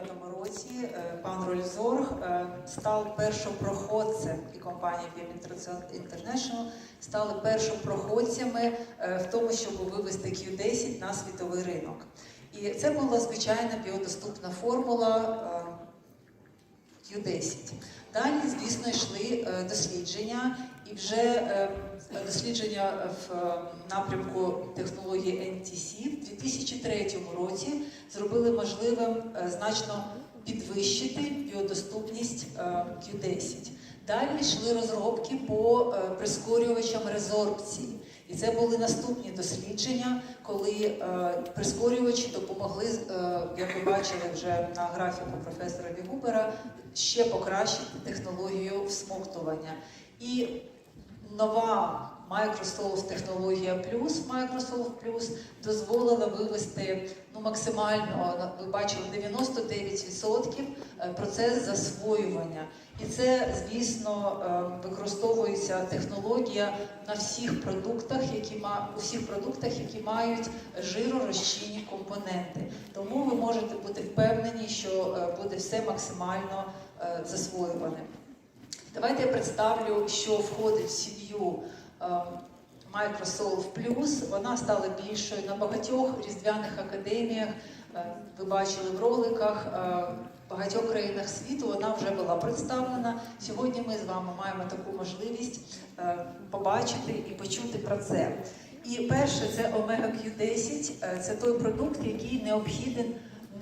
2005 році е, пан Рользорг е, став першопроходцем і компанія PM International стали першопроходцями е, в тому, щоб вивести Q10 на світовий ринок. І це була звичайна біодоступна формула е, Q10. Далі, звісно, йшли дослідження, і вже дослідження в е, напрямку технології NTC в 2003 році зробили можливим е, значно підвищити біодоступність е, Q10. Далі йшли розробки по прискорювачам резорбції. І це були наступні дослідження, коли прискорювачі допомогли, як ви бачили вже на графіку професора Вігубера, ще покращити технологію всмоктування. І нова Microsoft технологія плюс Microsoft Plus дозволила вивести ну, максимально, ви бачили, 99% процес засвоювання. І це, звісно, е, використовується технологія на всіх продуктах, які ма... у всіх продуктах, які мають жиророзчинні компоненти. Тому ви можете бути впевнені, що е, буде все максимально е, засвоюване. Давайте я представлю, що входить в сім'ю е, Microsoft Plus. Вона стала більшою на багатьох різдвяних академіях. е, Ви бачили в роликах. е, В багатьох країнах світу вона вже була представлена. Сьогодні ми з вами маємо таку можливість е, побачити і почути про це. І перше це Omega Q10. Е, Це той продукт, який необхідний,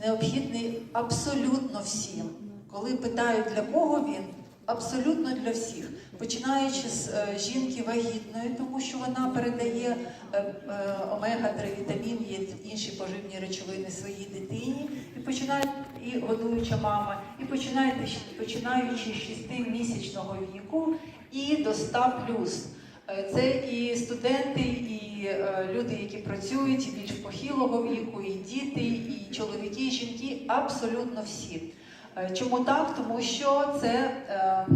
необхідний абсолютно всім. Коли питають для кого він, абсолютно для всіх, починаючи з е, жінки вагітної, тому що вона передає е, е, омега-3 вітамін, є інші поживні речовини своїй дитині, і починає і годуюча мама, і починаєте починаючи з 6-місячного віку і до 100 плюс. Це і студенти, і люди, які працюють більш похилого віку, і діти, і чоловіки, і жінки, абсолютно всі. Е, Чому так? Тому що це е,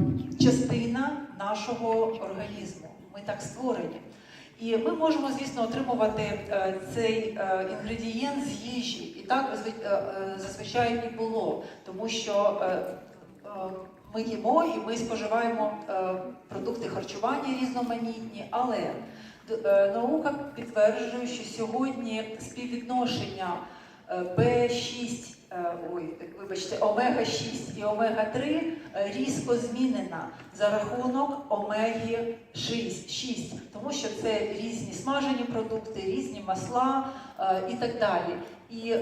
частина нашого організму. Ми так створені. І ми можемо, звісно, отримувати е, цей інгредієнт з їжі. І так зазвичай і було, тому що ми їмо і ми споживаємо продукти харчування різноманітні, але наука підтверджує, що сьогодні співвідношення е, B6, е, ой, вибачте, омега 6 і омега 3 різко змінена за рахунок омеги 6, 6, тому що це різні смажені продукти, різні масла е, і так далі. І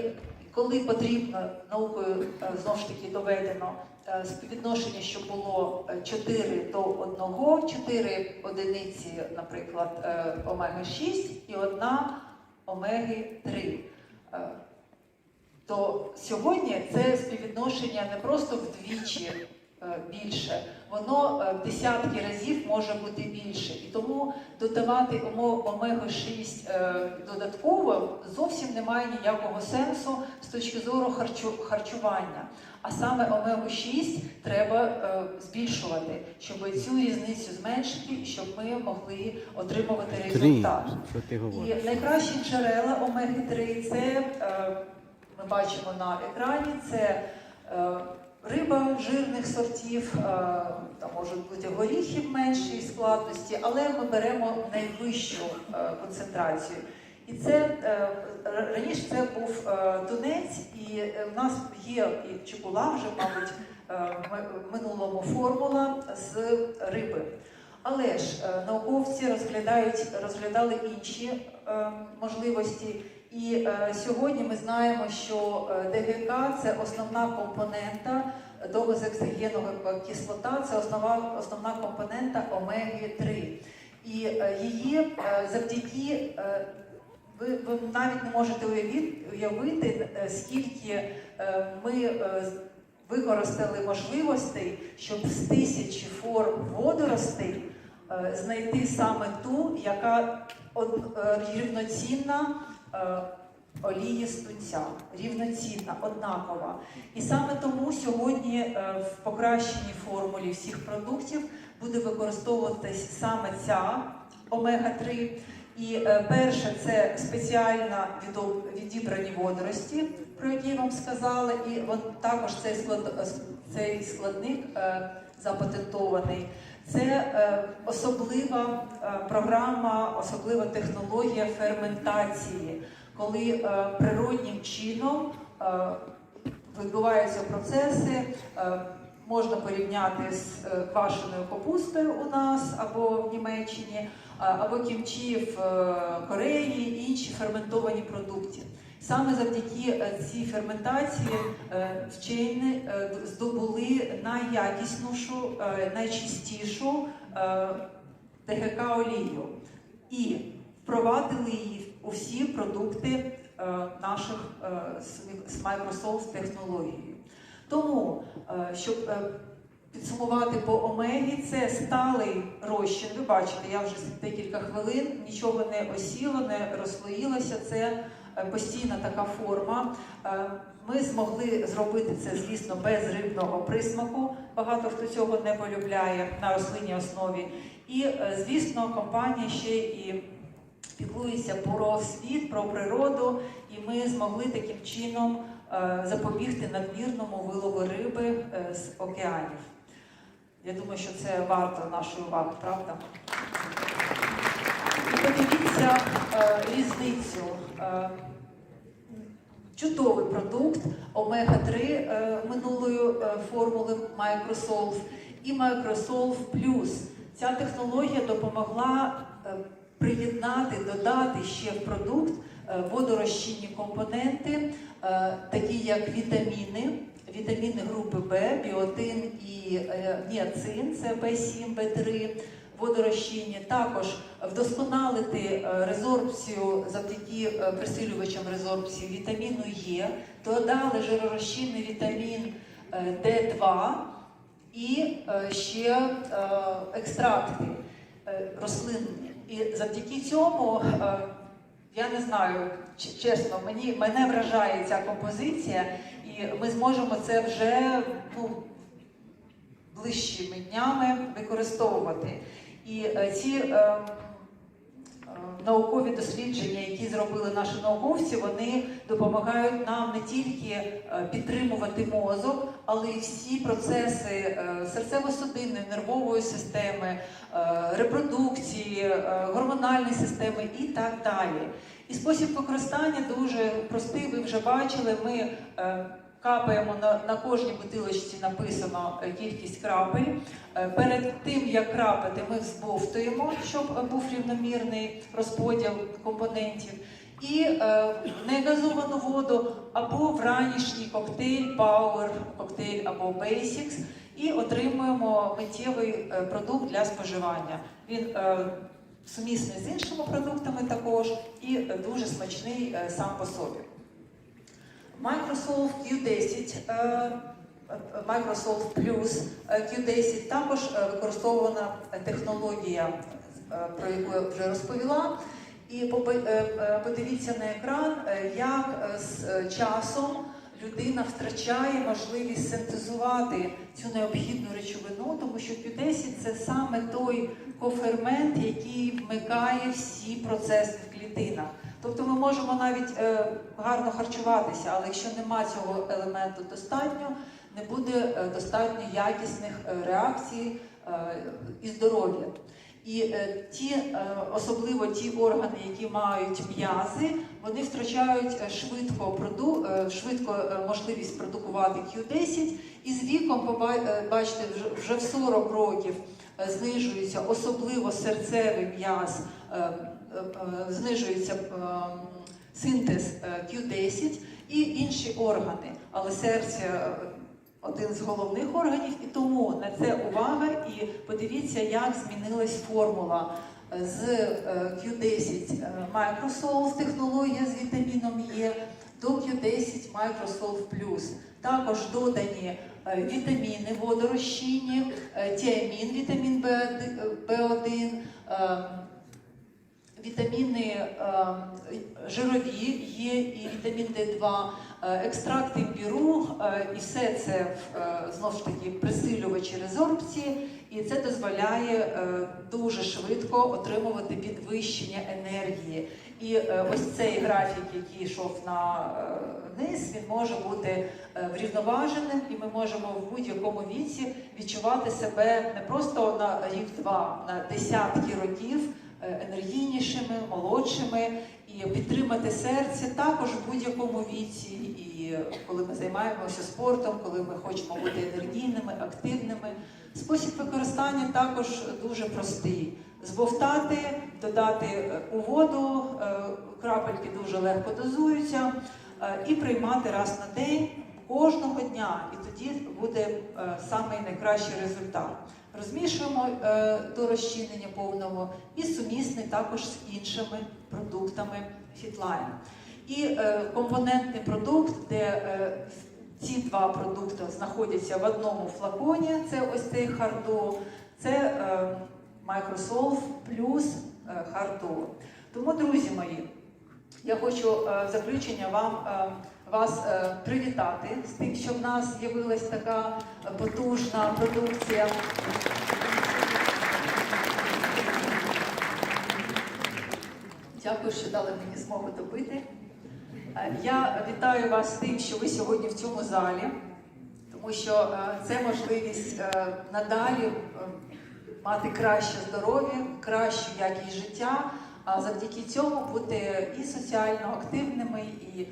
коли потрібно наукою е, знову ж таки доведено е, співвідношення, що було е, 4 до 1, 4 одиниці, наприклад, е, омеги 6 і 1 омеги 3. Е, То сьогодні це співвідношення не просто вдвічі е, більше, воно е, в десятки разів може бути більше. І тому додавати омегу 6 додатково зовсім немає ніякого сенсу з точки зору харчу, харчування. А саме омегу 6 треба е, збільшувати, щоб цю різницю зменшити, щоб ми могли отримувати Три, результат. що ти? І найкращі джерела омеги 3 це е, ми бачимо на екрані. Це е, риба жирних сортів, е, там можуть бути горіхи в меншій складності, але ми беремо найвищу е, концентрацію. І це раніше це був тунець, і в нас є і чи була вже, мабуть, в минулому формула з риби. Але ж науковці розглядають, розглядали інші можливості. І е, сьогодні ми знаємо, що е, ДГК це основна компонента догозексогенова кислота, це основа, основна компонента омеги 3. І е, її е, завдяки е, ви, ви навіть не можете уявити, е, скільки е, ми е, використали можливостей, щоб з тисячі форм водоростей е, знайти саме ту, яка е, рівноцінна е, олії з тунця, рівноцінна, однакова. І саме тому сьогодні е, в покращеній формулі всіх продуктів буде використовуватись саме ця омега-3. І е, перше це спеціально відібрані водорості, про які я вам сказала, і от також цей склад е, цей складник е, запатентований. Це особлива програма, особлива технологія ферментації, коли природнім чином відбуваються процеси. Можна порівняти з квашеною капустою у нас або в Німеччині, або кімчі в е, Кореї інші ферментовані продукти. Саме завдяки е, цій ферментації е, вчені здобули найякіснішу, найчистішу ДГК олію і впровадили її у всі продукти наших з- Microsoft технологією. Тому, щоб підсумувати по омегі, це сталий розчин. Ви бачите, я вже декілька хвилин нічого не осіло, не розслоїлося. Це е, постійна така форма. Е, Ми змогли зробити це, звісно, без рибного присмаку. Багато хто цього не полюбляє на рослинній основі. І, е, звісно, компанія ще і піклується про світ, про природу, і ми змогли таким чином запобігти надмірному вилову риби з океанів. Я думаю, що це варто нашої уваги, правда? І подивіться е, різницю. Е, чудовий продукт омега-3 е, минулої е, формули Microsolve і Microsolve Plus. Ця технологія допомогла е, приєднати, додати ще в продукт е, водорозчинні компоненти, е, такі як вітаміни, вітаміни групи Б, біотин і е, ніацин, це Б7, Б3, водорозчинні. Також вдосконалити е, резорбцію завдяки е, присилювачам резорбції вітаміну Е, додали жиророзчинний вітамін е, Д2 і ще екстракти рослинні. І завдяки цьому, я не знаю, чесно, мені мене вражає ця композиція, і ми зможемо це вже ну, ближчими днями використовувати. І е, ці е, е, наукові дослідження, які зробили наші науковці, вони допомагають нам не тільки е, підтримувати мозок, але й всі процеси е, серцево-судинної, нервової системи, репродукції, гормональної системи і так далі. І спосіб використання дуже простий. Ви вже бачили. Ми капаємо на, на кожній бутилочці написано е, кількість крапель. Е, Перед тим як крапати, ми взбовтуємо, щоб був рівномірний розподіл компонентів. І е, негазовану воду або в ранішній коктейль, Power коктейль або Basics, і отримуємо миттєвий е, продукт для споживання. Він е, сумісний з іншими продуктами також і дуже смачний е, сам по собі. Microsoft Q10, е, е, Microsoft Plus е, Q10 також використовувана технологія, про яку я вже розповіла. І подивіться на екран, як з часом людина втрачає можливість синтезувати цю необхідну речовину, тому що Q10 це саме той кофермент, який вмикає всі процеси в клітинах. Тобто ми можемо навіть е, гарно харчуватися, але якщо нема цього елементу достатньо, не буде е, достатньо якісних е, реакцій е, і здоров'я. І е, ті, е, особливо ті органи, які мають м'язи, вони втрачають е, швидко проду, е, швидко можливість продукувати Q10, і з віком бачите, вже, в 40 років знижується особливо серцевий м'яз, е, знижується е, синтез е, Q10 і інші органи, але серце. е, один з головних органів, і тому на це увага. І подивіться, як змінилась формула е, з е, Q10 е, Microsoft технологія з вітаміном Е до Q10 Microsoft Plus. Також додані е, вітаміни водорозчинні, е, тіамін, вітамін В1, е, вітаміни е, жирові, є і вітамін Д2, е, екстракт імбіру, е, і все це знову ж таки присилювачі резорбції, і це дозволяє дуже швидко отримувати підвищення енергії. І ось цей графік, який йшов на низ, він може бути врівноваженим, і ми можемо в будь-якому віці відчувати себе не просто на рік-два, на десятки років енергійнішими, молодшими і підтримати серце також в будь-якому віці. І коли ми займаємося спортом, коли ми хочемо бути енергійними, активними. Спосіб використання також дуже простий. Збовтати, додати е, у воду, е, крапельки дуже легко дозуються, е, і приймати раз на день кожного дня. І тоді буде е, найкращий результат. Розмішуємо е, до розчинення повного і сумісний також з іншими продуктами Fitline. І е, компонентний продукт, де е, ці два продукти знаходяться в одному флаконі, це ось цей хардо, це Microsoft плюс хардо. Тому, друзі мої, я хочу в заключення вам вас е, привітати з тим, що в нас з'явилась така потужна продукція. Дякую, що дали мені змогу добити. Е, Я вітаю вас з тим, що ви сьогодні в цьому залі, тому що е, це можливість надалі мати краще здоров'я, кращу якість життя, а завдяки цьому бути і соціально активними, і